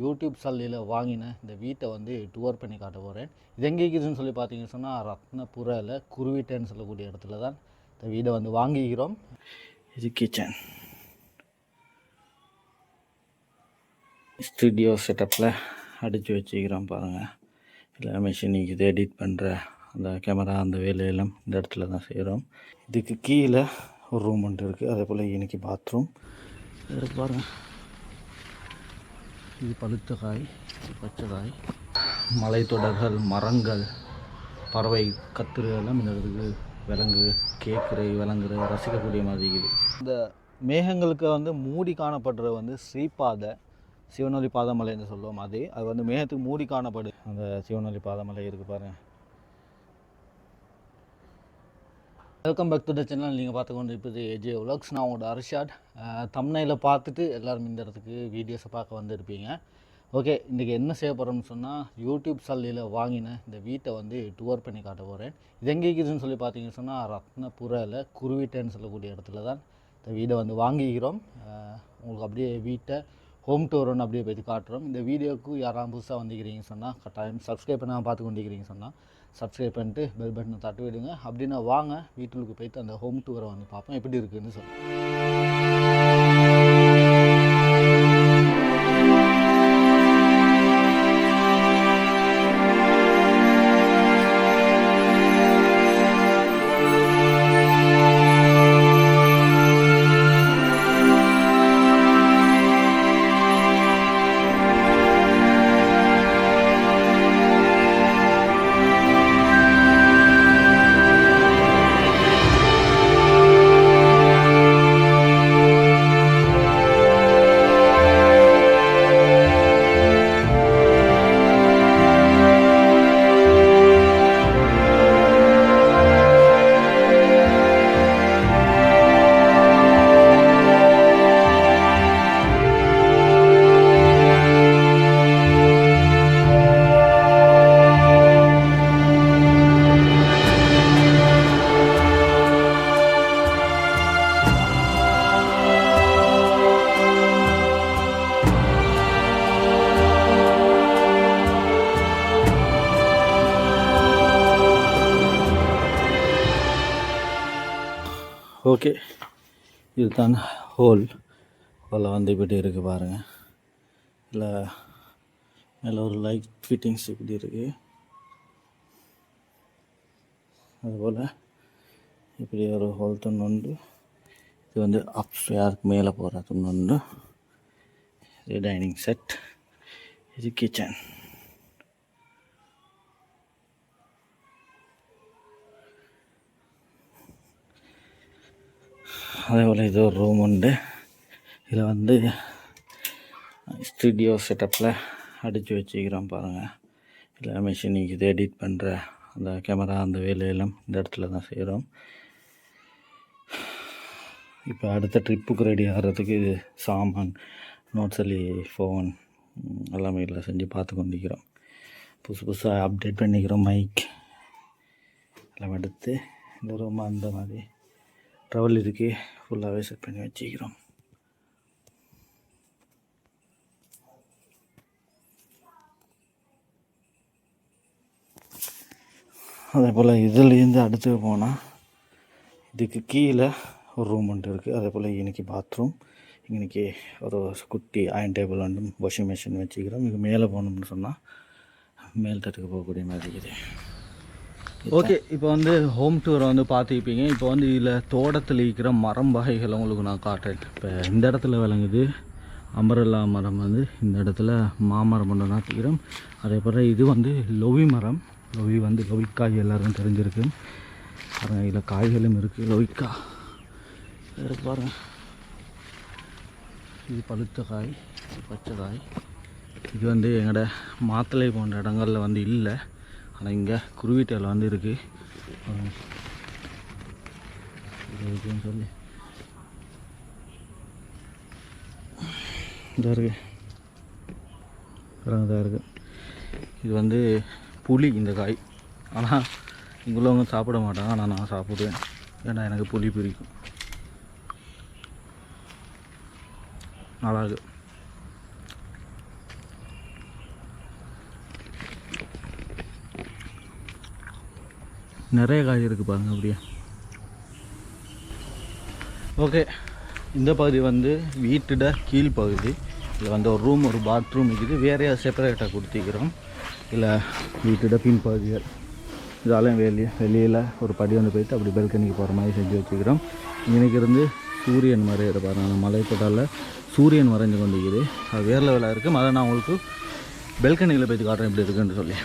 YouTube சல்லியில் வாங்கின இந்த வீட்டை வந்து டூர் பண்ணி காட்ட போகிறேன் இது எங்கே இருக்குதுன்னு சொல்லி பார்த்தீங்கன்னு சொன்னால் ரத்னபுரில் குருவிட்டேன்னு சொல்லக்கூடிய இடத்துல தான் இந்த வீடை வந்து வாங்கிக்கிறோம் இது கிச்சன் ஸ்டுடியோ செட்டப்பில் அடித்து வச்சுக்கிறோம் பாருங்கள் இல்லை மிஷினிக்கு இது எடிட் பண்ணுற அந்த கேமரா அந்த வேலையெல்லாம் இந்த இடத்துல தான் செய்கிறோம் இதுக்கு கீழே ஒரு ரூம் ஒன்று இருக்குது அதே போல் இன்னைக்கு பாத்ரூம் இருக்கு பாருங்கள் இது பழுத்த காய் பச்சை காய் மலைத்தொடர்கள் மரங்கள் பறவை கத்துரு எல்லாம் இந்த இடத்துக்கு விலங்கு கேட்குற விலங்குற ரசிக்கக்கூடிய மாதிரி இருக்குது இந்த மேகங்களுக்கு வந்து மூடி காணப்படுறது வந்து ஸ்ரீபாத சிவனொலி பாதமலைன்னு சொல்லுவோம். அது அது வந்து மேகத்துக்கு மூடி காணப்படுது. அந்த சிவனொலி பாதமலை இருக்குது பாருங்க. Welcome back to the channel நீங்கள் பார்த்து கொண்டு இருப்பது ஏஜே உலக்ஸ் நான் உங்களோட அர்ஷாட். தம்னையில் பார்த்துட்டு எல்லாரும் இந்த இடத்துக்கு வீடியோஸை பார்க்க வந்திருப்பீங்க. ஓகே இன்றைக்கி என்ன செய்ய போகிறோம்னு சொன்னால் யூடியூப் சல்லியில் வாங்கின இந்த வீட்டை வந்து டூர் பண்ணி காட்ட போகிறேன் இது எங்கே இருக்குதுன்னு சொல்லி பார்த்தீங்கன்னு சொன்னால் ரத்னபுரில் குருவிட்டைன்னு சொல்லக்கூடிய இடத்துல தான் இந்த வீடை வந்து வாங்கிக்கிறோம் உங்களுக்கு அப்படியே வீட்டை ஹோம் டூர்னு அப்படியே போய் காட்டுறோம். இந்த வீடியோக்கு யாராவது புதுசாக வந்துக்கிறீங்கன்னு சொன்னால் கட்டாயம் சப்ஸ்கிரைப் பண்ணாமல் பார்த்து கொண்டிருக்கிறீங்கன்னு சொன்னால் சப்ஸ்கிரைப் பண்ணிட்டு பெல் பட்டனை தட்டி விடுங்க. அப்படின்னா வாங்க வீட்டுக்கு போயிட்டு அந்த ஹோம் டூரை வந்து பார்ப்போம். எப்படி இருக்குதுன்னு சொல்லுங்கள் ஓகே. இதுதான் ஹோல். ஹோலில் வந்து இப்படி இருக்குது பாருங்கள் இல்லை மேலே ஒரு லைட் ஃபிட்டிங்ஸ் இப்படி இருக்குது அதுபோல் இப்படி ஒரு ஹோல் துண்டு உண்டு. இது வந்து அப்ஸ்வேருக்கு மேலே போகிற துண்டு உண்டு. இது டைனிங் செட் இது கிச்சன் அதேபோல் இது ஒரு ரூம் உண்டு. இதில் வந்து ஸ்டுடியோ செட்டப்பில் அடித்து வச்சுக்கிறோம் பாருங்கள் எல்லா மிஷினிக்கு இது எடிட் பண்ணுற அந்த கேமரா அந்த வேலையெல்லாம் இந்த இடத்துல தான் செய்கிறோம் இப்போ அடுத்த ட்ரிப்புக்கு ரெடி ஆகிறதுக்கு இது சாமான் நோட்ஸலி ஃபோன் எல்லாமே இதில் செஞ்சு பார்த்து கொண்டிருக்கிறோம். புதுசு புதுசாக அப்டேட் பண்ணிக்கிறோம் மைக் எல்லாம் எடுத்து இந்த ரூமாக அந்த மாதிரி ட்ரவல் இதுக்கு ஃபுல்லாகவே செட் பண்ணி வச்சுக்கிறோம் அதே போல் இதுலேருந்து அடுத்து போனால் இதுக்கு கீழே ஒரு ரூம் ஒன்று இருக்குது அதே போல் இன்றைக்கி பாத்ரூம் இன்னைக்கு ஒரு குட்டி அயன் டேபிள் வந்து வாஷிங் மிஷின் வச்சுக்கிறோம் இங்கே மேலே போகணும்னு சொன்னால் மேல் தட்டுக்கு போகக்கூடிய மாதிரி இருக்குது. ஓகே இப்போ வந்து ஹோம் டூர் வந்து பார்த்துருப்பீங்க. இப்போ வந்து இதில் தோட்டத்தில் இருக்கிற மரம் வகைகளை உங்களுக்கு நான் காட்டுறேன். இப்போ இந்த இடத்துல விளங்குது. அம்பரல்லா மரம் வந்து இந்த இடத்துல மாமரம் ஒன்று நாட்டிக்கிறோம் அதே போல் இது வந்து லொவி மரம். லொவி வந்து லொவிக்காய் எல்லாருக்கும் தெரிஞ்சிருக்கு. பாருங்கள் இதில் காய்களும் இருக்குது லொவிக்கா. இருக்கு பாருங்கள் இது பழுத்த காய் பச்சை காய். இது வந்து எங்களோட மாத்தளை போன்ற இடங்களில் வந்து இல்லை. ஆனால் இங்கே குருவிட்டையில் வந்து இருக்குது இருக்குன்னு சொல்லி. இதாக இருக்கு. இதாக இருக்குது இது வந்து புளி இந்த காய். ஆனால் இங்கே உள்ளவங்க சாப்பிட மாட்டாங்க. ஆனால் நான் சாப்பிடுவேன். ஏன்னா எனக்கு புளி பிடிக்கும். நல்லா நிறைய காய் இருக்குது பாருங்க அப்படியே. ஓகே இந்த பகுதி வந்து வீட்டோட கீழ் பகுதி. இதில் வந்து ஒரு ரூம் ஒரு பாத்ரூம் இருக்குது. வேறையாக செப்பரேட்டாக கொடுத்துக்கிறோம். இல்லை வீட்டோட பின்பகுதிகள் இதாலையும் வெளியே வெளியில் ஒரு படி வந்து போயிட்டு அப்படி பெல்கனிக்கு போகிற மாதிரி செஞ்சு வச்சுக்கிறோம். இன்னைக்கு இருந்து சூரியன் மறையிற பாருங்க. அந்த சூரியன் மறைஞ்சு கொண்டிருக்குது. அது வேறு லெவலாக இருக்குது அதை நான் உங்களுக்கு பெல்கனியில் போய்ட்டு காட்டுறேன் எப்படி இருக்குன்னு சொல்லி.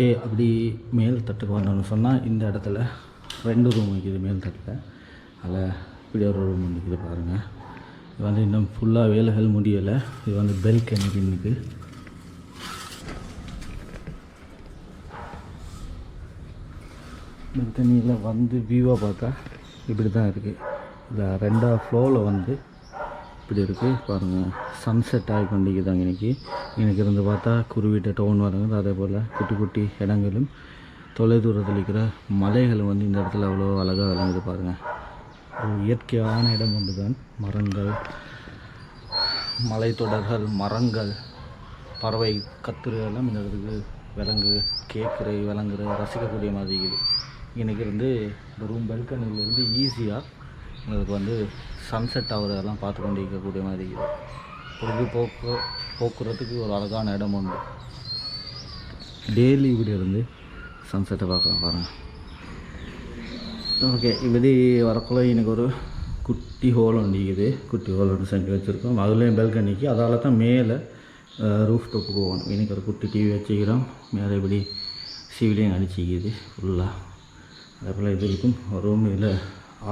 ஓகே அப்படி மேல் தட்டுக்கு வந்தோம்னு சொன்னால் இந்த இடத்துல ரெண்டு ரூம் இருக்குது மேல் தட்டில். அதில் இப்படி ஒரு ரூம் இருக்குது பாருங்கள் இது வந்து இன்னும் ஃபுல்லாக வேலைகள் முடியலை. இது வந்து பெல்கனி பின்னுக்கு பெல்கனியில் வந்து வியூவாக பார்த்தா இப்படி தான் இருக்குது இதில் ரெண்டாவது ஃப்ளோவில் வந்து இப்படி இருக்குது பாருங்கள் சன்செட் ஆகி கொண்டிருக்குதாங்க இன்னைக்கு. எனக்கு இருந்து பார்த்தா குருவிட்ட டவுன் வரங்க அதே போல் குட்டி குட்டி இடங்களும். தொலைதூரத்தில் இருக்கிற மலைகளும் வந்து இந்த இடத்துல அவ்வளோ அழகாக விளங்குது பாருங்கள் ஒரு இயற்கையான இடம் ஒன்று தான் மரங்கள் மலைத்தொடர்கள் மரங்கள் பறவை கத்துரு எல்லாம் இந்த இடத்துக்கு விலங்கு கேட்குற விளங்குற ரசிக்கக்கூடிய மாதிரி இருக்குது. எனக்கு இருந்து இந்த ரூம் பெல்கனிலேருந்து ஈஸியாக உங்களுக்கு வந்து சன்செட் ஆகிறதெல்லாம் பார்த்து கொண்டு இருக்கக்கூடிய மாதிரி இருக்குது. பொழுதுபோக்கு போக்குறதுக்கு ஒரு அழகான இடம் உண்டு. டெய்லி இப்படி இருந்து சன்செட்டை பார்க்கலாம் பாருங்கள் ஓகே இப்படி வரக்குள்ள எனக்கு ஒரு குட்டி ஹோல் ஒன்று இருக்குது குட்டி ஹோல் ஒன்று செஞ்சு வச்சுருக்கோம். அதுலேயும் பெல்கனிக்கு அதால் தான் மேலே ரூஃப் டாப்பு போகணும். எனக்கு ஒரு குட்டி டிவி வச்சுக்கிறோம். மேலே இப்படி சிவிலையும் அடிச்சிக்குது ஃபுல்லாக அதே போல் இது இருக்கும் ரூம் இதில்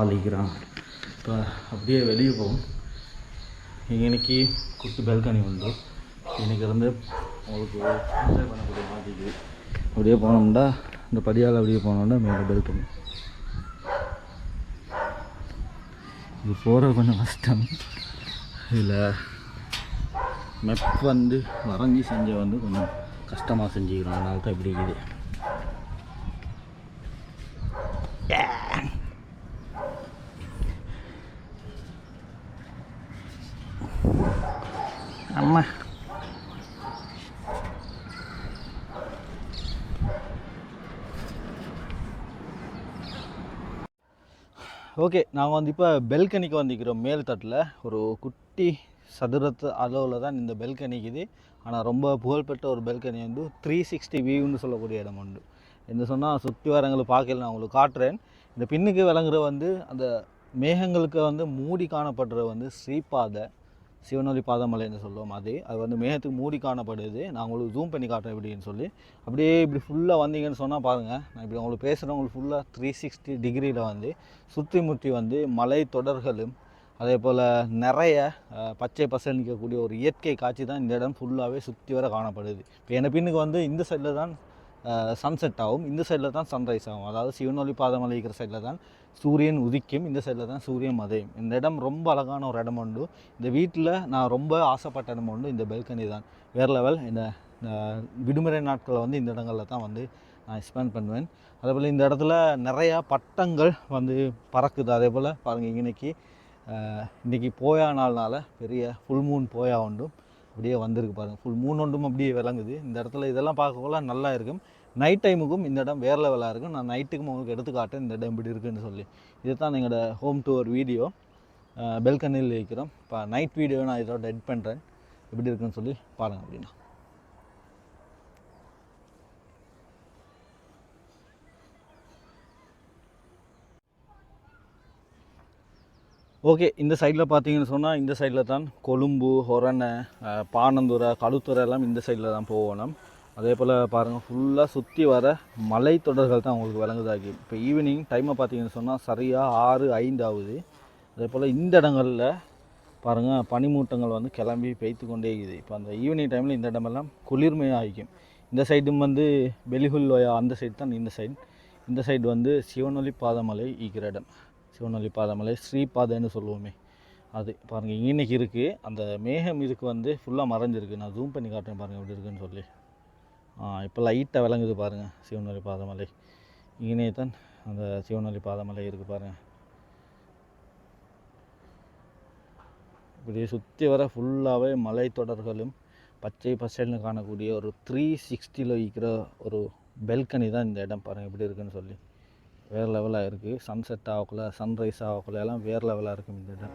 ஆளிக்கிறான் இப்போ அப்படியே வெளியே போகும் இன்னைக்கு குட்டி பெல்கனி உண்டு. இன்றைக்கி இருந்து உங்களுக்கு என்ஜாய் பண்ணக்கூடிய மாதிரி அப்படியே போனோம்னா இந்த படியால் அப்படியே போனோம்னா மேலே பெல்கனி இது போகிறது கொஞ்சம் கஷ்டம். இதில் மெப் வந்து வரைஞ்சி செஞ்ச வந்து கொஞ்சம் கஷ்டமாக செஞ்சுக்கிறோம். அதனால தான் இப்படி இருக்குது. அம்மா. ஓகே நாங்கள் வந்து இப்போ பெல்கனிக்கு வந்திருக்கிறோம். மேல் தட்டில். ஒரு குட்டி சதுரத்து அளவில் தான் இந்த பெல்கனிக்குது ஆனால் ரொம்ப புகழ்பெற்ற ஒரு பெல்கனி வந்து த்ரீ சிக்ஸ்டி வியூன்னு சொல்லக்கூடிய இடம் உண்டு. என்ன சொன்னால் சுற்றி வரங்களை பார்க்கல நான் உங்களுக்கு காட்டுறேன். இந்த பின்னுக்கு விளங்குற வந்து அந்த மேகங்களுக்கு வந்து மூடி காணப்படுற வந்து ஸ்ரீபாதை. சிவனொலி பாதமலைன்னு சொல்லுவோம் அது. அது வந்து மேகத்துக்கு மூடி காணப்படுது. நான் உங்களுக்கு ஜூம் பண்ணி காட்டுறேன் எப்படின்னு சொல்லி. அப்படியே இப்படி ஃபுல்லாக வந்தீங்கன்னு சொன்னால் பாருங்கள் நான் இப்படி உங்களுக்கு பேசுகிறேன் உங்களுக்கு ஃபுல்லாக த்ரீ சிக்ஸ்டி டிகிரியில் வந்து சுற்றி முற்றி வந்து மலை தொடர்களும் அதே போல் நிறைய பச்சை பசல் நிற்கக்கூடிய ஒரு இயற்கை காட்சி தான் இந்த இடம் ஃபுல்லாகவே சுற்றி வர காணப்படுது. இப்போ என்ன பின்னுக்கு வந்து இந்த சைடில் தான் சன்செட் ஆகும். இந்த சைடில் தான் சன்ரைஸ் ஆகும். அதாவது சிவனொலி பாதமலை இருக்கிற சைடில் தான் சூரியன் உதிக்கும். இந்த சைடில் தான் சூரியன் மதையும். இந்த இடம் ரொம்ப அழகான ஒரு இடம் உண்டு. இந்த வீட்டில் நான் ரொம்ப ஆசைப்பட்ட இடம் உண்டு. இந்த பெல்கனி தான். வேறு லெவல் இந்த விடுமுறை நாட்களில் வந்து இந்த இடங்களில் தான் வந்து நான் ஸ்பெண்ட் பண்ணுவேன். அதே போல் இந்த இடத்துல நிறையா பட்டங்கள் வந்து பறக்குது. அதே போல் பாருங்கள் இன்னைக்கு இன்றைக்கி இன்னைக்கு போயா நாள்னால பெரிய ஃபுல் மூன் போயா உண்டும் அப்படியே வந்திருக்கு பாருங்கள் ஃபுல் மூணொண்டும் ஒன்றும் அப்படியே விளங்குது. இந்த இடத்துல இதெல்லாம் பார்க்கக்குள்ள நல்லா இருக்கும். நைட் டைமுக்கும் இந்த இடம் வேறு லெவலாக இருக்கும். நான் நைட்டுக்கும் உங்களுக்கு எடுத்து காட்டேன் இந்த இடம் இப்படி இருக்குன்னு சொல்லி. இதுதான் எங்களோட ஹோம் டூர் வீடியோ பெல்கனில் வைக்கிறோம். இப்போ நைட் வீடியோ நான் இதோட எட் பண்ணுறேன் எப்படி இருக்குன்னு சொல்லி பாருங்கள் அப்படின்னா. ஓகே இந்த சைடில் பார்த்தீங்கன்னு சொன்னால் இந்த சைடில் தான் கொழும்பு ஹொரணை பானந்துரை கழுத்துறை எல்லாம் இந்த சைடில் தான் போகணும். அதே போல் பாருங்கள் ஃபுல்லாக சுற்றி வர மலை தொடர்கள் தான் உங்களுக்கு விளங்குதாகி. இப்போ ஈவினிங் டைமை பார்த்தீங்கன்னு சொன்னால் சரியாக ஆறு ஐந்து ஆகுது. அதே போல் இந்த இடங்களில் பாருங்கள் பனிமூட்டங்கள் வந்து கிளம்பி பெய்த்து கொண்டே இருக்குது. இப்போ அந்த ஈவினிங் டைமில் இந்த இடமெல்லாம் குளிர்மையாக ஆகிக்கும் இந்த சைடும் வந்து பெலிகுல் வயா அந்த சைடு தான் இந்த சைடு இந்த சைடு வந்து சிவனொலி பாதமலை ஈக்கிற இடம். சிவனொலி பாதமலை ஸ்ரீபாதைன்னு சொல்லுவோமே. அது பாருங்கள் இன்னைக்கு இருக்குது அந்த மேகம் இதுக்கு வந்து ஃபுல்லாக மறைஞ்சிருக்கு. நான் ஜூம் பண்ணி காட்டுறேன் பாருங்கள் எப்படி இருக்குன்னு சொல்லி. ஆ இப்போ லைட்டாக விளங்குது பாருங்கள் சிவனொலி பாதமலை இங்கே தான் அந்த சிவனொலி பாதமலை இருக்குது பாருங்கள் இப்படியே சுற்றி வர ஃபுல்லாகவே மலைத்தொடர்களும் பச்சை பசேல்னு காணக்கூடிய ஒரு த்ரீ சிக்ஸ்டியில் இருக்கிற ஒரு பெல்கனி தான் இந்த இடம் பாருங்கள் எப்படி இருக்குன்னு சொல்லி. வேறு லெவலாக இருக்குது சன்செட் ஆகக்குள்ள சன்ரைஸ் ஆகக்குள்ள எல்லாம் வேறு லெவலாக இருக்கும் இந்த இடம்.